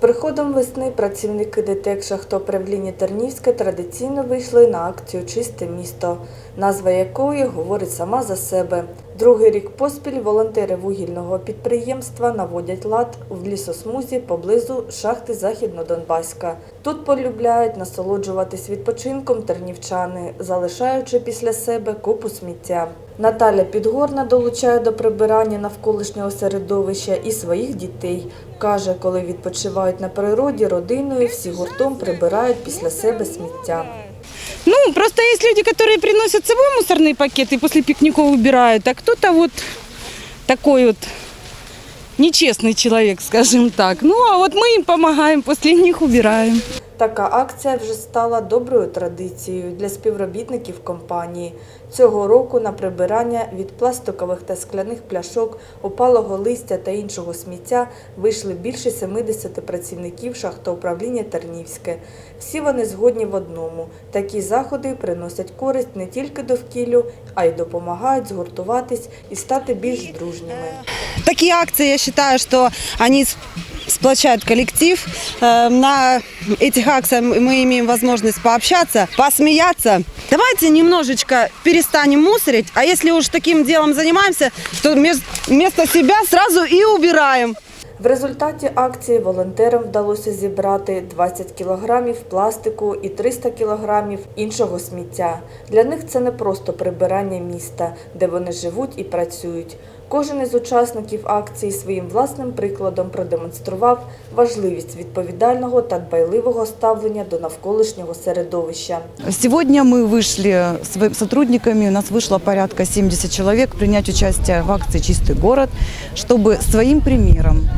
приходом весни працівники ДТЕК шахтоправління Тернівське традиційно вийшли на акцію Чисте місто, назва якої говорить сама за себе. Другий рік поспіль волонтери вугільного підприємства наводять лад в лісосмузі поблизу шахти Західнодонбаська. Тут полюбляють насолоджуватись відпочинком тернівчани, залишаючи після себе купу сміття. Наталя Підгорна долучає до прибирання навколишнього середовища і своїх дітей. Каже, коли відпочивають на природі, родиною всі гуртом прибирають після себе сміття. Ну, просто есть люди, которые приносят с собой мусорные пакеты и после пикников убирают, а кто-то вот такой вот нечестный человек, скажем так. Ну, а вот мы им помогаем, после них убираем. Така акція вже стала доброю традицією для співробітників компанії. Цього року на прибирання від пластикових та скляних пляшок, опалого листя та іншого сміття вийшли більше 70 працівників шахтоуправління Тернівське. Всі вони згодні в одному. Такі заходи приносять користь не тільки довкіллю, а й допомагають згуртуватись і стати більш дружніми. Такие акции, я считаю, что они с- сплочают коллектив. Э, На этих акциях мы имеем возможность пообщаться, посмеяться. Давайте немножечко перестанем мусорить, а если уж таким делом занимаемся, то мес- вместо себя сразу и убираем. В результаті акції волонтерам вдалося зібрати 20 кілограмів пластику і 300 кілограмів іншого сміття. Для них це не просто прибирання міста, де вони живуть і працюють. Кожен із учасників акції своїм власним прикладом продемонстрував важливість відповідального та дбайливого ставлення до навколишнього середовища. Сегодня мы вышли с сотрудниками, у нас вышло порядка 70 человек принять участие в акции «Чистый город», чтобы своим примером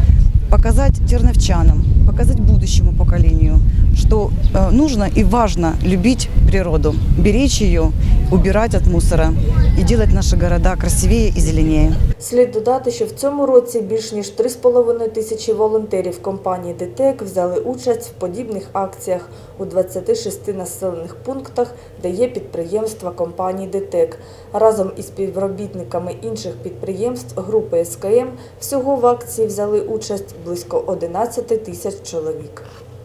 показать терновчанам, показать будущему поколению, что э, нужно и важно любить природу, беречь ее, убирать от мусора и делать наши города красивее и зеленее. Слід додати, що в цьому році більш ніж 3,5 тисячі волонтерів компанії ДТЕК взяли участь в подібних акціях у 26 населених пунктах, де є підприємства компанії ДТЕК. Разом із співробітниками інших підприємств групи СКМ всього в акції взяли участь близько 11 тисяч чоловік.